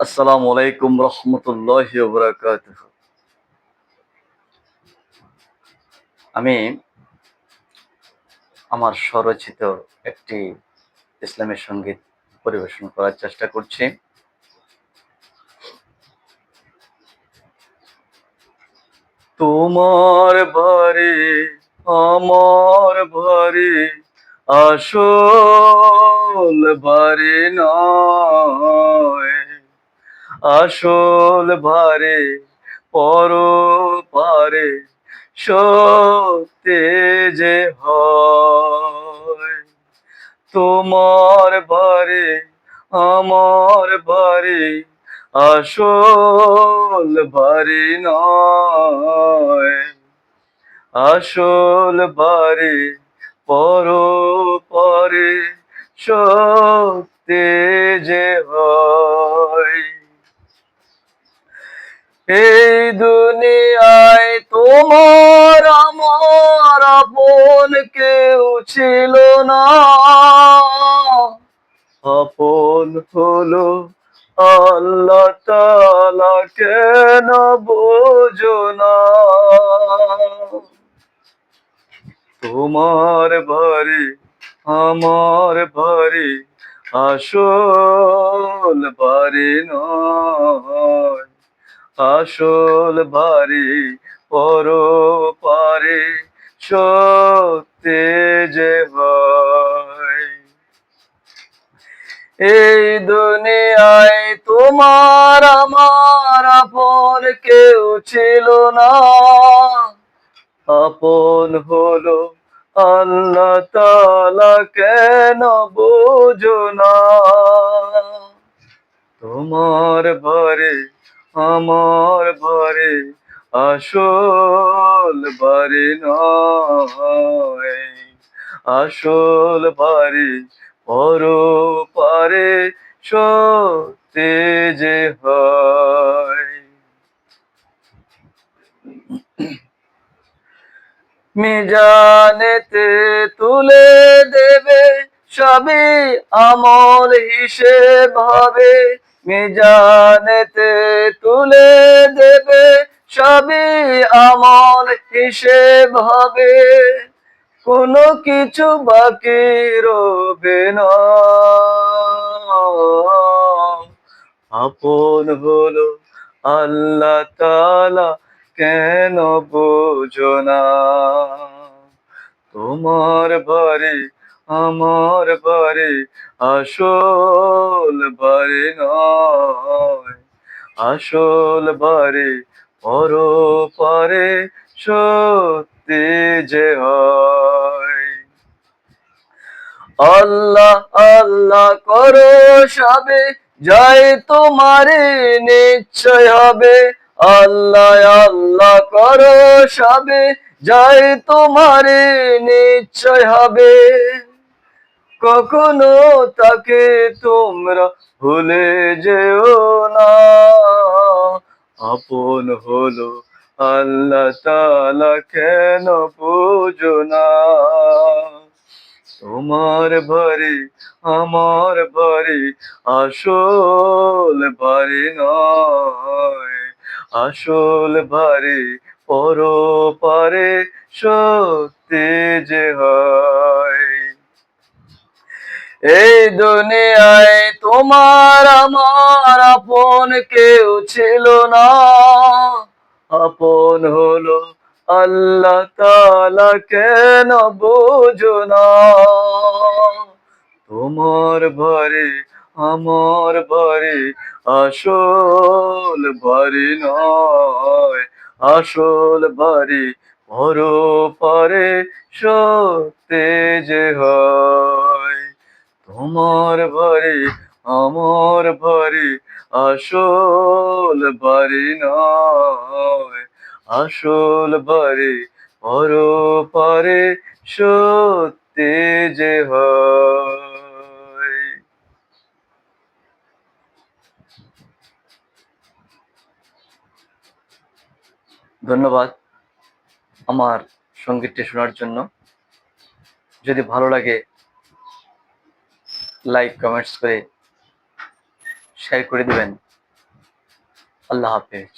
আসসালামু আলাইকুম রহমতুল্লাহ বরাকাত আমি আমার স্বরচিত একটি ইসলামী সংগীত পরিবেশন করার চেষ্টা করছি। তোমার বাড়ি, আমার বাড়ি, আসল বাড়ি নয়। আসল ভারে, পর পারে, সত্যি যে তোমার বাড়ি আমার বাড়ি আসল বাড়ি নয়। আসল বাড়ি পর পরে, সত্যি যে হয়। এই দুনিয়ায় তোমার আমার আপন কেউ ছিল না। আপন হলো আল্লাহ তালা কেন বোঝো না? তোমার বাড়ি, আমার বাড়ি আসল বাড়ি নয়। আসল বাড়ি পর পারে সত্যি যে এই দুনিয়ায় তোমার, আমার আপন কেউ ছিল না। আপন হলো আল্লাহ তালা কেন বোঝো না? তোমার বাড়ি আমার বাড়ি আসল বাড়ি নয়। আসল বাড়ি পর পারে সত্যি যে হয়। মিজানেতে তুলে দেবে সবই আমল হিসেব হবে। মিজানেতে তুলে দেবে সবই আমল হিসেব হবে। কোনো কিছু বাকি রবে আপন হলো আল্লাহ তালা কেন বোঝো না? তোমার বাড়ি আমার বাড়ি আসল বাড়ি নয়। আসল বাড়ি পর পারে সত্যি যে হয়। আল্লাহ আল্লাহ করো সাবে জয় তোমারে নিশ্চয় হবে। আল্লাহ আল্লাহ করো সাবে জয় তোমারে নিশ্চয় হবে। কখনো তাকে তোমরা ভুলে যেও না। আপন হলো আল্লাহ তালা কেন পুজো না? তোমার বাড়ি আমার বাড়ি আসল বাড়ি নয়। আসল বাড়ি পর পারে সত্যি যে হয়। এই দুনিয়ায় তোমার আমার আপন কেউ ছিল না। আপন হলো আল্লাহ তালা কেন বোঝো না? তোমার বাড়ি আমার বাড়ি আসল বাড়ি নয়। আসল বাড়ি পর পারে সত্যি যে হয়। তোমার বাড়ি আমার বাড়ি আসল বাড়ি নয়। আসল বাড়ি পর পারে সত্যি যে ধন্যবাদ আমার সঙ্গীতটি শোনার জন্য। যদি ভালো লাগে লাইক কমেন্টস করে শেয়ার করে দেবেন। আল্লাহ হাফেজ।